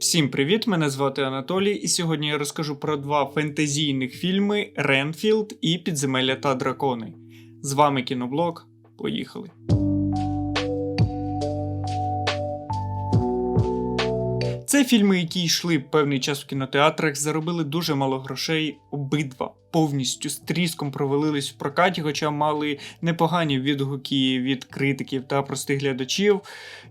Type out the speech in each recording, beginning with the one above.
Всім привіт! Мене звати Анатолій, і сьогодні я розкажу про два фентезійних фільми Ренфілд і Підземелля та дракони. З вами кіноблог. Поїхали. Це фільми, які йшли певний час в кінотеатрах, заробили дуже мало грошей. Обидва повністю з тріском провалились в прокаті, хоча мали непогані відгуки від критиків та простих глядачів.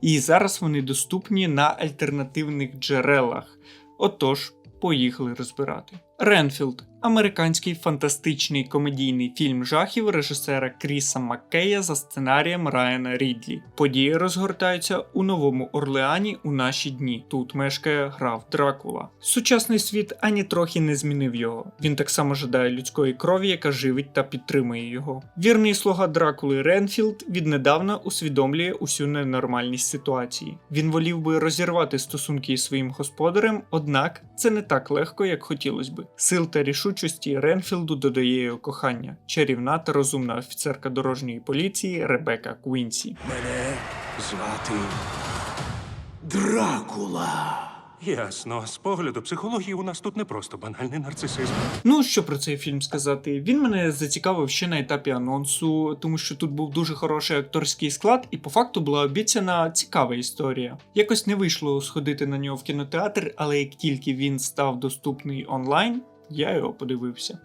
І зараз вони доступні на альтернативних джерелах. Отож, поїхали розбирати. Ренфілд американський фантастичний комедійний фільм жахів режисера Кріса Маккея за сценарієм Райана Рідлі. Події розгортаються у Новому Орлеані у наші дні. Тут мешкає граф Дракула. Сучасний світ ані трохи не змінив його. Він так само жадає людської крові, яка живить та підтримує його. Вірний слуга Дракули Ренфілд віднедавна усвідомлює усю ненормальність ситуації. Він волів би розірвати стосунки із своїм господарем, однак це не так легко, як хотілося би. Сил та рішучості Ренфілду додає його кохання, чарівна та розумна офіцерка дорожньої поліції Ребека Квінсі. Мене звати Дракула. Ясно, з погляду психології у нас тут не просто банальний нарцисизм. Ну що про цей фільм сказати? Він мене зацікавив ще на етапі анонсу, тому що тут був дуже хороший акторський склад, і по факту була обіцяна цікава історія. Якось не вийшло сходити на нього в кінотеатр, але як тільки він став доступний онлайн, я його подивився.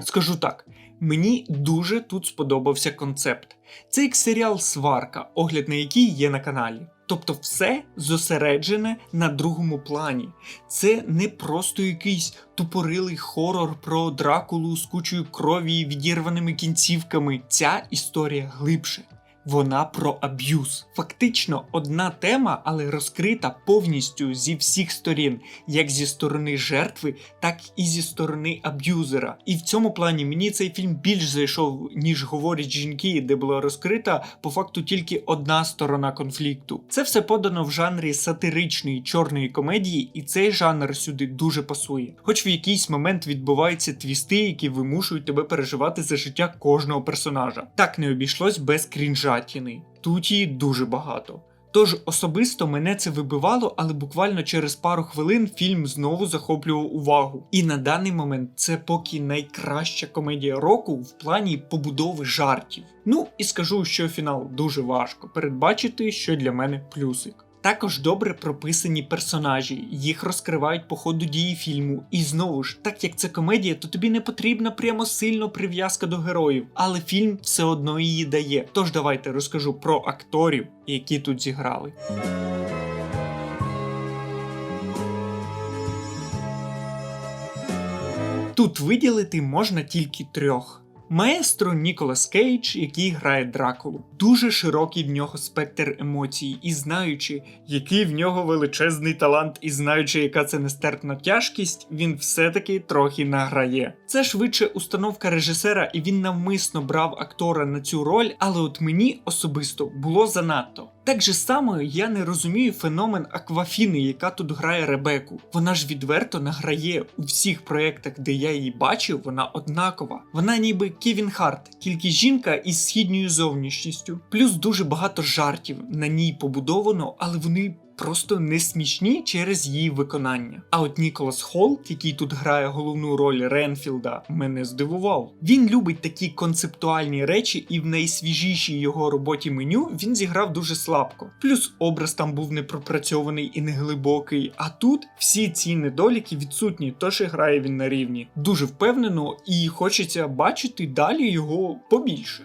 Скажу так, мені дуже тут сподобався концепт. Це як серіал Сварка, огляд на який є на каналі. Тобто все зосереджене на другому плані. Це не просто якийсь тупорилий хорор про дракулу з кучою крові і відірваними кінцівками. Ця історія глибше. Вона про аб'юз. Фактично одна тема, але розкрита повністю зі всіх сторін, як зі сторони жертви, так і зі сторони аб'юзера. І в цьому плані мені цей фільм більш зайшов, ніж говорять жінки, де була розкрита по факту тільки одна сторона конфлікту. Це все подано в жанрі сатиричної чорної комедії, і цей жанр сюди дуже пасує. Хоч в якийсь момент відбуваються твісти, які вимушують тебе переживати за життя кожного персонажа. Так не обійшлось без крінжатіни. Тут її дуже багато. Тож особисто мене це вибивало, але буквально через пару хвилин фільм знову захоплював увагу. І на даний момент це поки найкраща комедія року в плані побудови жартів. Ну і скажу, що фінал дуже важко передбачити, що для мене плюсик. Також добре прописані персонажі, їх розкривають по ходу дії фільму. І знову ж, так як це комедія, то тобі не потрібна прямо сильно прив'язка до героїв, але фільм все одно її дає. Тож давайте розкажу про акторів, які тут зіграли. Тут виділити можна тільки трьох. Маестро Ніколас Кейдж, який грає Дракулу. Дуже широкий в нього спектр емоцій, і знаючи, який в нього величезний талант, і знаючи, яка це нестерпна тяжкість, він все-таки трохи награє. Це швидше установка режисера, і він навмисно брав актора на цю роль, але от мені особисто було занадто. Так же само я не розумію феномен Аквафіни, яка тут грає Ребеку. Вона ж відверто награє у всіх проєктах, де я її бачив, вона однакова. Вона ніби Кевін Харт, тільки жінка із східньою зовнішністю. Плюс дуже багато жартів на ній побудовано, але вони. Просто не смішні через її виконання. А от Ніколас Холт, який тут грає головну роль Ренфілда, мене здивував. Він любить такі концептуальні речі, і в найсвіжішій його роботі меню він зіграв дуже слабко. Плюс образ там був не пропрацьований і не глибокий. А тут всі ці недоліки відсутні, тож і грає він на рівні. Дуже впевнено, і хочеться бачити далі його побільше.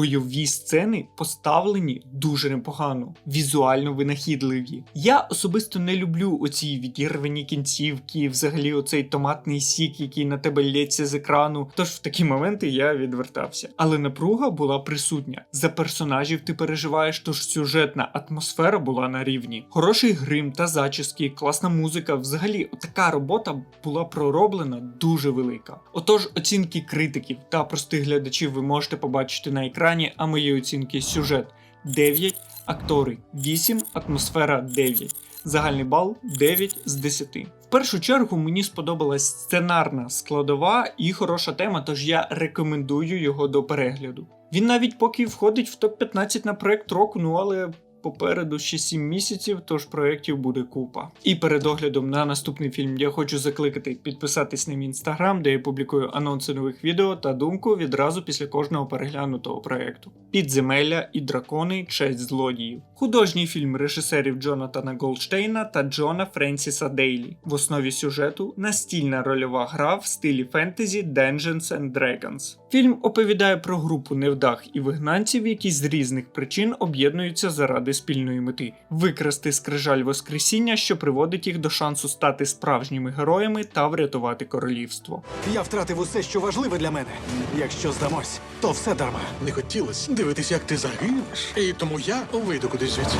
Бойові сцени поставлені дуже непогано, візуально винахідливі. Я особисто не люблю оці відірвані кінцівки, взагалі оцей томатний сік, який на тебе лється з екрану. Тож в такі моменти я відвертався. Але напруга була присутня. За персонажів ти переживаєш, тож сюжетна атмосфера була на рівні. Хороший грим та зачіски, класна музика. Взагалі, така робота була пророблена дуже велика. Отож, оцінки критиків та простих глядачів ви можете побачити на екрані, а мої оцінки сюжет 9, актори 8, атмосфера 9. Загальний бал 9 з 10. В першу чергу мені сподобалась сценарна складова і хороша тема, тож я рекомендую його до перегляду. Він навіть поки входить в топ-15 на проект року, ну але попереду ще 7 місяців, тож проєктів буде купа. І перед оглядом на наступний фільм я хочу закликати підписатись на мій інстаграм, де я публікую анонси нових відео та думку відразу після кожного переглянутого проєкту. Підземелля і дракони честь злодіїв. Художній фільм режисерів Джонатана Голдштейна та Джона Френсіса Дейлі. В основі сюжету настільна рольова гра в стилі фентезі Dungeons and Dragons. Фільм оповідає про групу невдах і вигнанців, які з різних причин об'єднуються заради спільної мети викрасти скрижаль Воскресіння, що приводить їх до шансу стати справжніми героями та врятувати королівство. Я втратив усе, що важливе для мене. Якщо здамось, то все дарма. Не хотілося дивитися, як ти загинеш, і тому я вийду кудись звідси.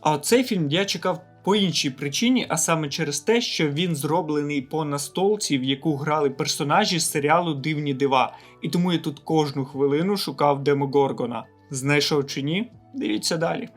А цей фільм я чекав по іншій причині, а саме через те, що він зроблений по настолці, в яку грали персонажі з серіалу Дивні дива, і тому я тут кожну хвилину шукав Демогоргона. Знайшов чи ні? Дивіться далі.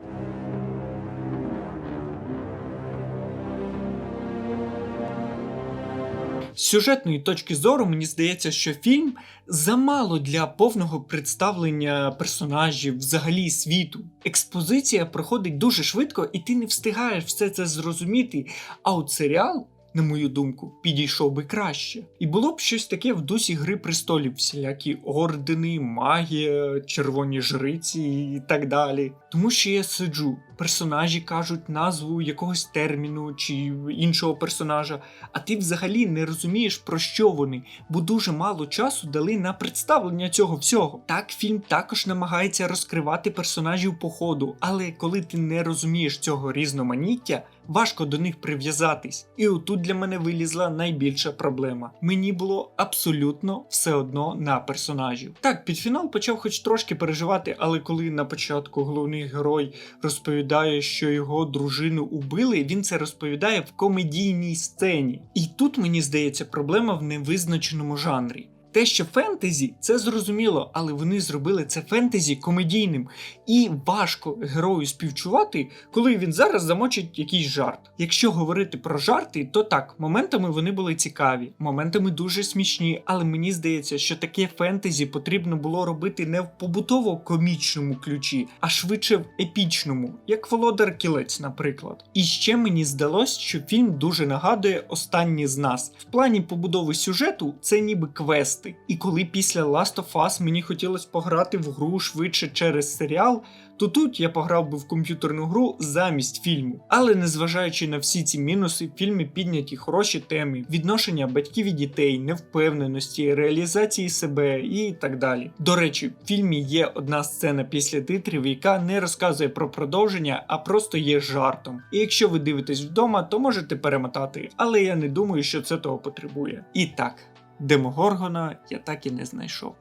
З сюжетної точки зору мені здається, що фільм замало для повного представлення персонажів, взагалі світу. Експозиція проходить дуже швидко, і ти не встигаєш все це зрозуміти. А от серіал, на мою думку, підійшов би краще. І було б щось таке в дусі Гри престолів, всілякі ордени, магія, червоні жриці і так далі. Тому що я сиджу, персонажі кажуть назву якогось терміну чи іншого персонажа, а ти взагалі не розумієш про що вони, бо дуже мало часу дали на представлення цього всього. Так, фільм також намагається розкривати персонажів по ходу, але коли ти не розумієш цього різноманіття, важко до них прив'язатись. І отут для мене вилізла найбільша проблема. Мені було абсолютно все одно на персонажів. Так, під фінал почав хоч трошки переживати, але коли на початку головний герой розповідає, що його дружину убили, він це розповідає в комедійній сцені. І тут мені здається проблема в невизначеному жанрі. Те, що фентезі, це зрозуміло, але вони зробили це фентезі комедійним. І важко герою співчувати, коли він зараз замочить якийсь жарт. Якщо говорити про жарти, то так, моментами вони були цікаві, моментами дуже смішні, але мені здається, що таке фентезі потрібно було робити не в побутово-комічному ключі, а швидше в епічному, як Володар Кілець, наприклад. І ще мені здалось, що фільм дуже нагадує останні з нас. В плані побудови сюжету це ніби квест. І коли після Last of Us мені хотілося пограти в гру швидше через серіал, то тут я пограв би в комп'ютерну гру замість фільму. Але незважаючи на всі ці мінуси, в фільмі підняті хороші теми, відношення батьків і дітей, невпевненості, реалізації себе і так далі. До речі, в фільмі є одна сцена після титрів, яка не розказує про продовження, а просто є жартом. І якщо ви дивитесь вдома, то можете перемотати, але я не думаю, що це того потребує. І так. Демогоргона я так і не знайшов.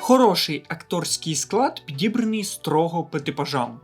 Хороший акторський склад підібраний строго по типажам.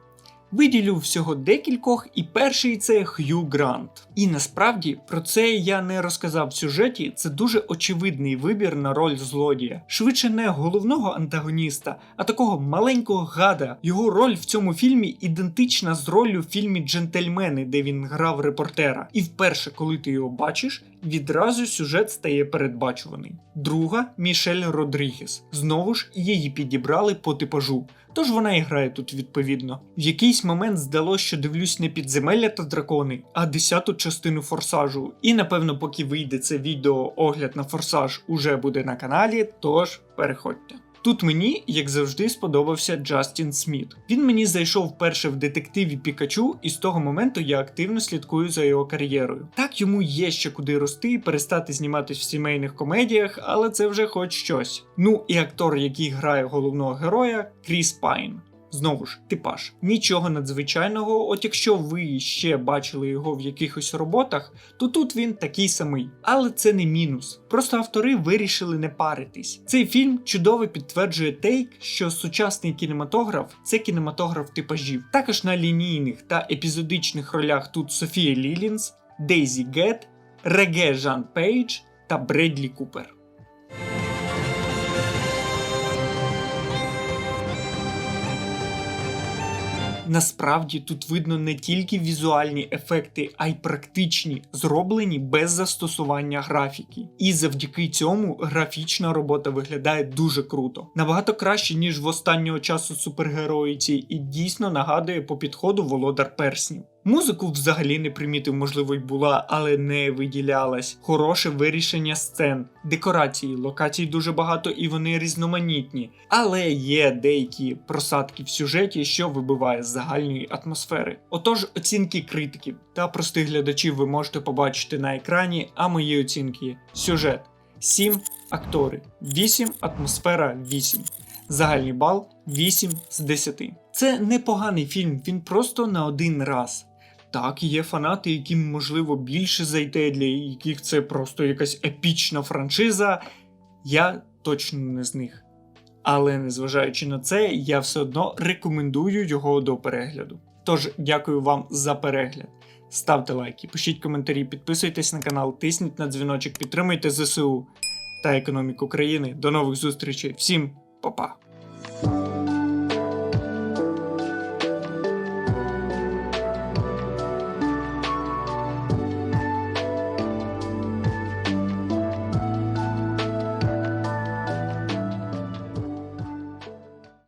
Виділю всього декількох, і перший це Х'ю Грант. І насправді про це я не розказав в сюжеті. Це дуже очевидний вибір на роль злодія. Швидше не головного антагоніста, а такого маленького гада. Його роль в цьому фільмі ідентична з роллю в фільмі Джентльмени, де він грав репортера. І вперше, коли ти його бачиш, відразу сюжет стає передбачуваний. Друга Мішель Родрігес. Знову ж її підібрали по типажу. Тож вона і грає тут відповідно. В якийсь момент здалося, що дивлюсь не підземелля та дракони, а десяту частину форсажу. І напевно, поки вийде це відео, огляд на форсаж уже буде на каналі, тож переходьте. Тут мені, як завжди, сподобався Джастін Сміт. Він мені зайшов вперше в детективі Пікачу, і з того моменту я активно слідкую за його кар'єрою. Так йому є ще куди рости і перестати зніматись в сімейних комедіях, але це вже хоч щось. Ну і актор, який грає головного героя, Кріс Пайн. Знову ж, типаж, нічого надзвичайного, от якщо ви ще бачили його в якихось роботах, то тут він такий самий. Але це не мінус. Просто автори вирішили не паритись. Цей фільм чудово підтверджує тейк, що сучасний кінематограф це кінематограф типажів. Також на лінійних та епізодичних ролях тут Софія Лілінс, Дейзі Гет, Реге Жан Пейдж та Бредлі Купер. Насправді тут видно не тільки візуальні ефекти, а й практичні, зроблені без застосування графіки. І завдяки цьому графічна робота виглядає дуже круто. Набагато краще, ніж в останнього часу супергероїці, і дійсно нагадує по підходу Володар Перснів. Музику взагалі не примітив, можливо, й була, але не виділялась. Хороше вирішення сцен, декорації, локацій дуже багато і вони різноманітні. Але є деякі просадки в сюжеті, що вибиває з загальної атмосфери. Отож, оцінки критиків та простих глядачів ви можете побачити на екрані, а мої оцінки сюжет 7 актори, 8 атмосфера 8. Загальний бал 8 з 10. Це непоганий фільм, він просто на один раз. Так, є фанати, яким можливо більше зайти, для яких це просто якась епічна франшиза. Я точно не з них. Але незважаючи на це, я все одно рекомендую його до перегляду. Тож, дякую вам за перегляд. Ставте лайки, пишіть коментарі, підписуйтесь на канал, тисніть на дзвіночок, підтримуйте ЗСУ та економіку країни. До нових зустрічей. Всім па-па!